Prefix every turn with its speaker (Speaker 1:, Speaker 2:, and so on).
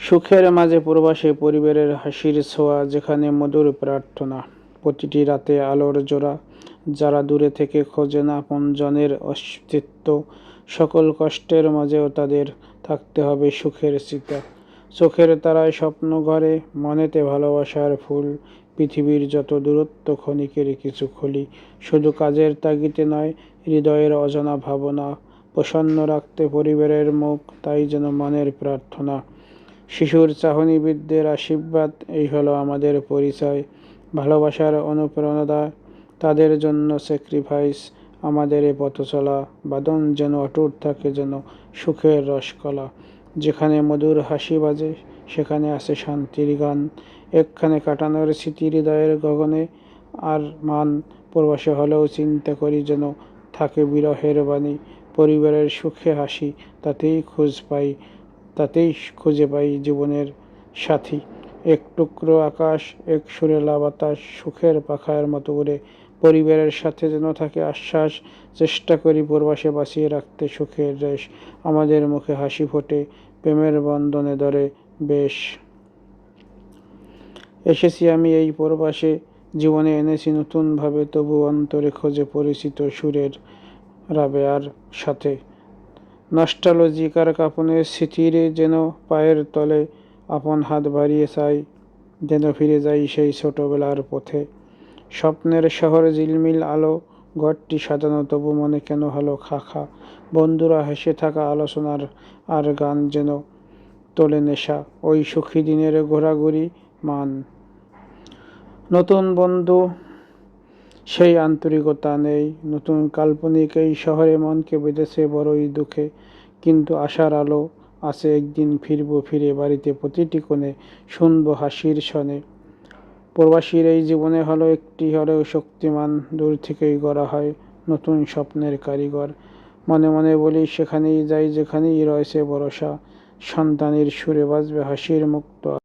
Speaker 1: সুখের মাঝে প্রবাসে পরিবারের হাসির ছোঁয়া, যেখানে মধুর প্রার্থনা। প্রতিটি রাতে আলোর জোড়া, যারা দূরে থেকে খোঁজে না, আপনজনের অস্তিত্ব। সকল কষ্টের মাঝেও তাদের থাকতে হবে সুখের চিতা। চোখের তারায় স্বপ্ন ঘরে, মনেতে ভালোবাসার ফুল। পৃথিবীর যত দূরত্ব ক্ষণিকের কিছু খুলি, শুধু কাজের তাগিতে নয়, হৃদয়ের অজানা ভাবনা। প্রসন্ন রাখতে পরিবারের মুখ, তাই যেন মনের প্রার্থনা। শিশুর চাহনিবিদদের আশীর্বাদ, এই হলো আমাদের পরিচয়। ভালোবাসার অনুপ্রেরণা, তাদের জন্য স্যাক্রিফাইস আমাদের এ পথ চলা। বাদন যেন অটুট থাকে, যেন সুখের রসকলা। যেখানে মধুর হাসি বাজে, সেখানে আছে শান্তির গান। একখানে কাটানোর স্মৃতি হৃদয়ের গগনে, আর মান প্রবাসে হলেও চিন্তা করি যেন থাকে বিরহের বাণী। পরিবারের সুখে হাসি, তাতেই খোঁজ পাই। তাতেই খুঁজে পাই জীবনের সাথী। এক টুকরো আকাশ, এক সুরেলা বাতাস, সুখের পাখার মতো করে পরিবারের সাথে যেন থাকে আশ্বাস, চেষ্টা করি প্রবাসে বাঁচিয়ে রাখতে সুখের রেশ। আমাদের মুখে হাসি ফোটে, প্রেমের বন্ধনে ধরে বেশ। এসেছি আমি এই প্রবাসে, জীবনে এনেছি নতুনভাবে, তবু অন্তরে খোঁজে পরিচিত সুরের রাবেয়ার সাথে। নস্টালজিকার কাপনে স্মৃতির যেন পায়ের তলে আপন হাত বাড়িয়ে চাই, যেন ফিরে যাই সেই ছোটবেলার পথে। স্বপ্নের শহর ঝিলমিল আলো, ঘরটি সাজানো তবু মনে কেন হলো খা খা বন্ধুরা হেসে থাকা আলোচনার আর গান যেন তোলে নেশা, ওই সুখী দিনের ঘোরাঘুরি মান। নতুন বন্ধু সেই আন্তরিকতা নেই। নতুন কাল্পনিক এই শহরে মনকে বেঁধেছে বড়ই দুঃখে। কিন্তু আশার আলো আছে একদিন ফিরবো ফিরে বাড়িতে প্রতিটি কোণে। শুনব হাসির শনে প্রবাসীর এই জীবনে হলো একটি হলেও শক্তিমান, দূর থেকেই গড়া হয় নতুন স্বপ্নের কারিগর। মনে মনে বলি, সেখানেই যাই, যেখানেই রয়েছে ভরসা। সন্তানের সুরে বাজবে হাসির মুক্ত